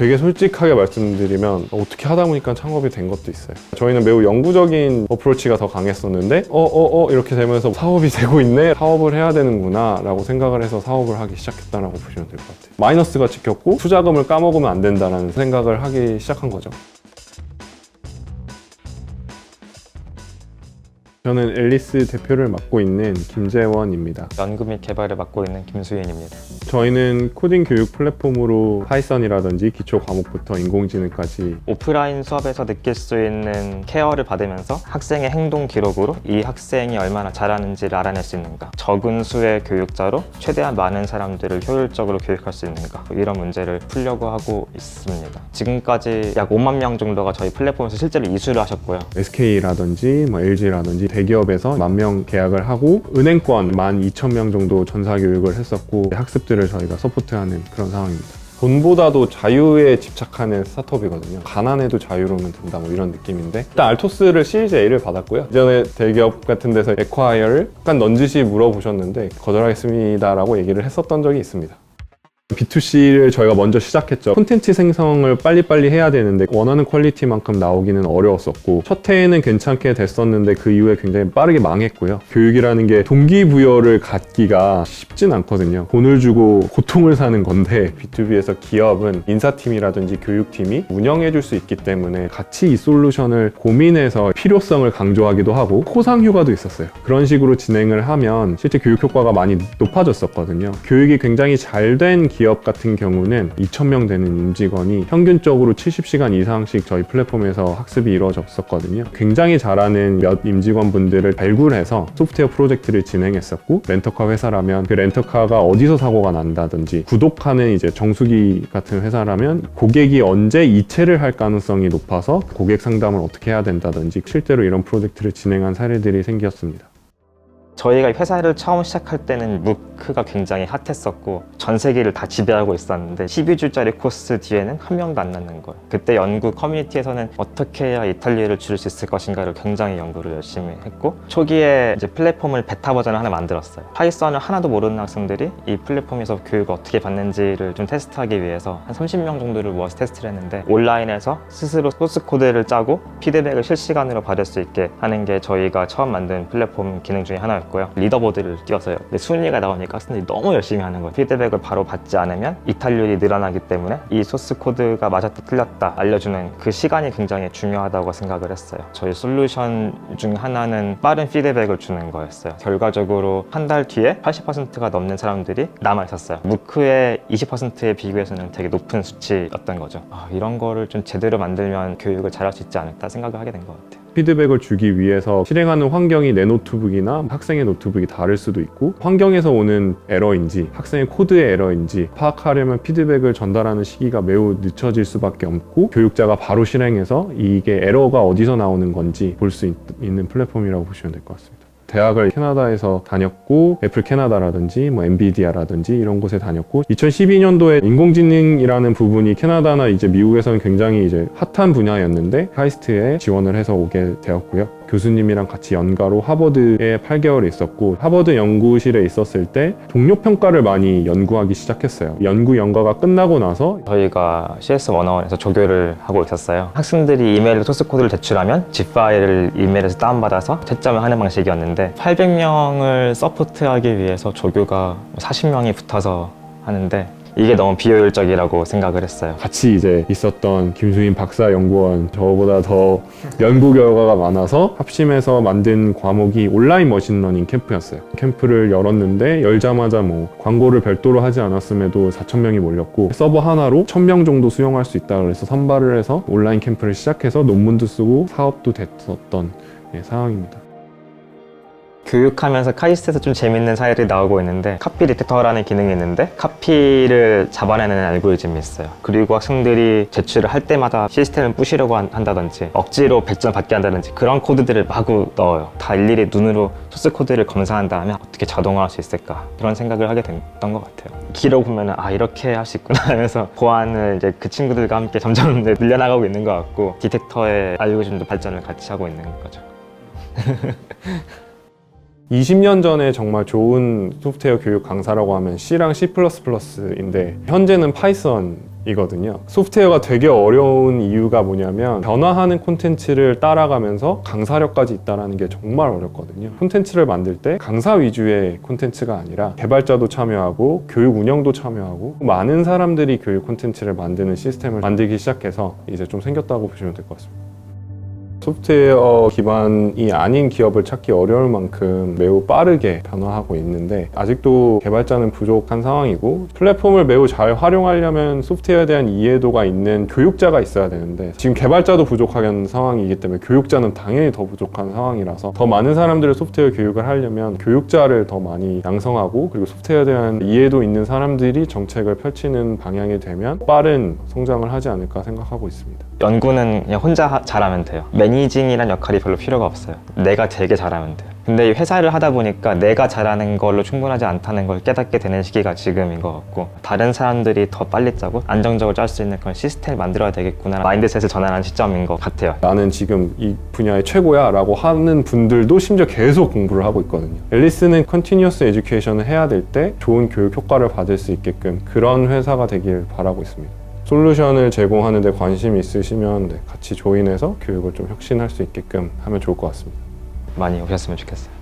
되게 솔직하게 말씀드리면 어떻게 하다 보니까 창업이 된 것도 있어요. 저희는 매우 영구적인 어프로치가 더 강했었는데 어 어 어 이렇게 되면서 사업이 되고 있네 사업을 해야 되는구나 라고 생각을 해서 사업을 하기 시작했다라고 보시면 될 것 같아요. 마이너스가 찍혔고 투자금을 까먹으면 안 된다는 생각을 하기 시작한 거죠. 저는 앨리스 대표를 맡고 있는 김재원입니다. 연구 및 개발을 맡고 있는 김수인입니다. 저희는 코딩 교육 플랫폼으로 파이썬이라든지 기초 과목부터 인공지능까지 오프라인 수업에서 느낄 수 있는 케어를 받으면서 학생의 행동 기록으로 이 학생이 얼마나 잘하는지를 알아낼 수 있는가 적은 수의 교육자로 최대한 많은 사람들을 효율적으로 교육할 수 있는가 이런 문제를 풀려고 하고 있습니다. 지금까지 약 5만 명 정도가 저희 플랫폼에서 실제로 이수를 하셨고요. SK라든지 뭐 LG라든지 대기업에서 만 명 계약을 하고 은행권 만 2천 명 정도 전사 교육을 했었고 학습들을 저희가 서포트하는 그런 상황입니다. 돈보다도 자유에 집착하는 스타트업이거든요. 가난해도 자유로우면 된다 뭐 이런 느낌인데 일단 알토스를 A를 받았고요. 이전에 대기업 같은 데서 에콰이어를 약간 넌지시 물어보셨는데 거절하겠습니다라고 얘기를 했었던 적이 있습니다. B2C를 저희가 먼저 시작했죠. 콘텐츠 생성을 빨리빨리 해야 되는데 원하는 퀄리티만큼 나오기는 어려웠었고 첫 해에는 괜찮게 됐었는데 그 이후에 굉장히 빠르게 망했고요. 교육이라는 게 동기부여를 갖기가 쉽진 않거든요. 돈을 주고 고통을 사는 건데 B2B에서 기업은 인사팀이라든지 교육팀이 운영해 줄 수 있기 때문에 같이 이 솔루션을 고민해서 필요성을 강조하기도 하고 포상 휴가도 있었어요. 그런 식으로 진행을 하면 실제 교육 효과가 많이 높아졌었거든요. 교육이 굉장히 잘된 기업 같은 경우는 2,000명 되는 임직원이 평균적으로 70시간 이상씩 저희 플랫폼에서 학습이 이루어졌었거든요. 굉장히 잘하는 몇 임직원분들을 발굴해서 소프트웨어 프로젝트를 진행했었고 렌터카 회사라면 그 렌터카가 어디서 사고가 난다든지 구독하는 이제 정수기 같은 회사라면 고객이 언제 이체를 할 가능성이 높아서 고객 상담을 어떻게 해야 된다든지 실제로 이런 프로젝트를 진행한 사례들이 생겼습니다. 저희가 회사를 처음 시작할 때는 무크가 굉장히 핫했었고 전 세계를 다 지배하고 있었는데 12주짜리 코스 뒤에는 한 명도 안 남는 거예요. 그때 연구 커뮤니티에서는 어떻게 해야 이탈리아를 줄일 수 있을 것인가를 굉장히 연구를 열심히 했고 초기에 이제 플랫폼을 베타 버전을 하나 만들었어요. 파이썬을 하나도 모르는 학생들이 이 플랫폼에서 교육을 어떻게 받는지를 좀 테스트하기 위해서 한 30명 정도를 모아서 테스트를 했는데 온라인에서 스스로 소스 코드를 짜고 피드백을 실시간으로 받을 수 있게 하는 게 저희가 처음 만든 플랫폼 기능 중에 하나였고 요. 리더보드를 띄웠어요. 근데 순위가 나오니까 학생들이 너무 열심히 하는 거예요. 피드백을 바로 받지 않으면 이탈률이 늘어나기 때문에 이 소스 코드가 맞았다 틀렸다 알려주는 그 시간이 굉장히 중요하다고 생각을 했어요. 저희 솔루션 중 하나는 빠른 피드백을 주는 거였어요. 결과적으로 한 달 뒤에 80%가 넘는 사람들이 남아 있었어요. 무크의 20%에 비교해서는 되게 높은 수치였던 거죠. 아, 이런 거를 좀 제대로 만들면 교육을 잘할 수 있지 않을까 생각을 하게 된 것 같아요. 피드백을 주기 위해서 실행하는 환경이 내 노트북이나 학생의 노트북이 다를 수도 있고 환경에서 오는 에러인지 학생의 코드의 에러인지 파악하려면 피드백을 전달하는 시기가 매우 늦춰질 수밖에 없고 교육자가 바로 실행해서 이게 에러가 어디서 나오는 건지 볼 수 있는 플랫폼이라고 보시면 될 것 같습니다. 대학을 캐나다에서 다녔고 애플 캐나다라든지 뭐 엔비디아라든지 이런 곳에 다녔고 2012년도에 인공지능이라는 부분이 캐나다나 이제 미국에서는 굉장히 이제 핫한 분야였는데 카이스트에 지원을 해서 오게 되었고요. 교수님이랑 같이 연가로 하버드에 8개월 있었고 하버드 연구실에 있었을 때 동료 평가를 많이 연구하기 시작했어요. 연구 연가가 끝나고 나서 저희가 CS101에서 조교를 하고 있었어요. 학생들이 이메일로 소스 코드를 제출하면 zip 파일을 이메일에서 다운받아서 채점을 하는 방식이었는데 800명을 서포트하기 위해서 조교가 40명이 붙어서 하는데 이게 너무 비효율적이라고 생각을 했어요. 같이 이제 있었던 김수인 박사 연구원 저보다 더 연구 결과가 많아서 합심해서 만든 과목이 온라인 머신러닝 캠프였어요. 캠프를 열었는데 열자마자 뭐 광고를 별도로 하지 않았음에도 4천 명이 몰렸고 서버 하나로 1,000명 정도 수용할 수 있다 그래서 선발을 해서 온라인 캠프를 시작해서 논문도 쓰고 사업도 됐었던 예, 상황입니다. 교육하면서 카이스트에서 좀 재밌는 사례들이 나오고 있는데 카피 디텍터라는 기능이 있는데 카피를 잡아내는 알고리즘이 있어요. 그리고 학생들이 제출을 할 때마다 시스템을 부시려고 한- 한다든지 억지로 100점 받게 한다든지 그런 코드들을 마구 넣어요. 다 일일이 눈으로 소스 코드를 검사한 다음에 어떻게 자동화할 수 있을까 그런 생각을 하게 됐던 것 같아요. 기록 보면은 아 이렇게 할 수 있구나 하면서 보안을 이제 그 친구들과 함께 점점 늘려나가고 있는 것 같고 디텍터의 알고리즘도 발전을 같이 하고 있는 거죠. 20년 전에 정말 좋은 소프트웨어 교육 강사라고 하면 C랑 C++인데 현재는 파이썬 이거든요. 소프트웨어가 되게 어려운 이유가 뭐냐면 변화하는 콘텐츠를 따라가면서 강사력까지 있다라는 게 정말 어렵거든요. 콘텐츠를 만들 때 강사 위주의 콘텐츠가 아니라 개발자도 참여하고 교육 운영도 참여하고 많은 사람들이 교육 콘텐츠를 만드는 시스템을 만들기 시작해서 이제 좀 생겼다고 보시면 될 것 같습니다. 소프트웨어 기반이 아닌 기업을 찾기 어려울 만큼 매우 빠르게 변화하고 있는데 아직도 개발자는 부족한 상황이고 플랫폼을 매우 잘 활용하려면 소프트웨어에 대한 이해도가 있는 교육자가 있어야 되는데 지금 개발자도 부족한 상황이기 때문에 교육자는 당연히 더 부족한 상황이라서 더 많은 사람들의 소프트웨어 교육을 하려면 교육자를 더 많이 양성하고 그리고 소프트웨어에 대한 이해도 있는 사람들이 정책을 펼치는 방향이 되면 빠른 성장을 하지 않을까 생각하고 있습니다. 연구는 그냥 혼자 하- 잘하면 돼요. 매니징이란 역할이 별로 필요가 없어요. 내가 되게 잘하면 돼요. 근데 이 회사를 하다 보니까 내가 잘하는 걸로 충분하지 않다는 걸 깨닫게 되는 시기가 지금인 것 같고 다른 사람들이 더 빨리 짜고 안정적으로 짤 수 있는 그런 시스템을 만들어야 되겠구나 마인드셋을 전환하는 시점인 것 같아요. 나는 지금 이 분야의 최고야 라고 하는 분들도 심지어 계속 공부를 하고 있거든요. 앨리스는 컨티뉴어스 에듀케이션을 해야 될 때 좋은 교육 효과를 받을 수 있게끔 그런 회사가 되길 바라고 있습니다. 솔루션을 제공하는 데 관심이 있으시면 네, 같이 조인해서 교육을 좀 혁신할 수 있게끔 하면 좋을 것 같습니다. 많이 오셨으면 좋겠어요.